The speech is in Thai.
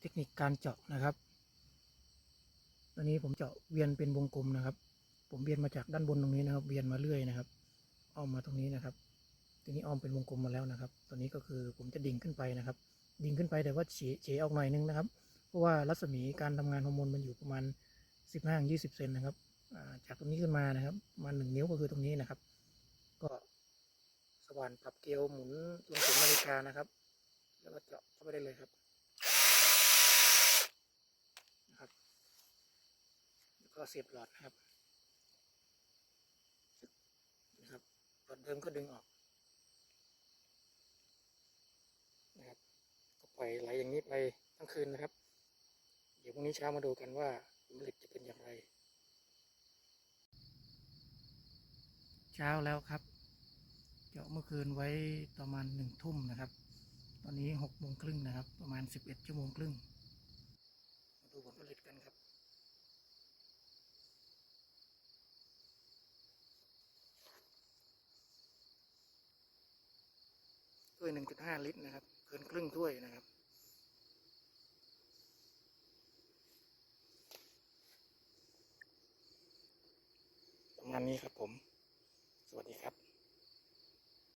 เทคนิคการเจาะนะครับ ตอนนี้ผมเจาะเวียนเป็นวงกลมนะครับ ผมเวียนมาจากด้านบนตรงนี้นะครับ เวียนมาเรื่อยนะครับ อ้อมมาตรงนี้นะครับ ทีนี้อ้อมเป็นวงกลมมาแล้วนะครับ ตอนนี้ก็คือผมจะดิ่งขึ้นไปนะครับ ดิ่งขึ้นไปแต่ว่าเฉเฉออกหน่อยนึงนะครับ เพราะว่ารัศมีการทำงานฮอร์โมนมันอยู่ประมาณ15-20เซนนะครับจากตรงนี้ขึ้นมานะครับมาหนึ่งนิ้วก็คือตรงนี้นะครับ ก็สว่านปรับเกลียวหมุนลงเข็มนาฬิกานะครับ แล้วก็เจาะเข้าไปได้เลยครับ แล้ว ก็เสียบหลอดนะครับนะครับหลอดเดิมก็ดึงออกนะครับก็ปล่อยไหลอย่างนี้ไปทั้งคืนนะครับ เดี๋ยวพรุ่งนี้เช้ามาดูกันว่าผลผลิตจะเป็นอย่างไร เช้าแล้วครับเจาะเมื่อคืนไว้ประมาณหนึ่งทุ่มนะครับ ตอนนี้หกโมงครึ่งนะครับ ประมาณสิบเอ็ดชั่วโมงครึ่ง มาดูผลผลิตกันครับ ถ้วย หนึ่งจุดห้าลิตรนะครับ เกินครึ่งถ้วยนะครับ ประมาณนี้ครับผม สวัสดีครับ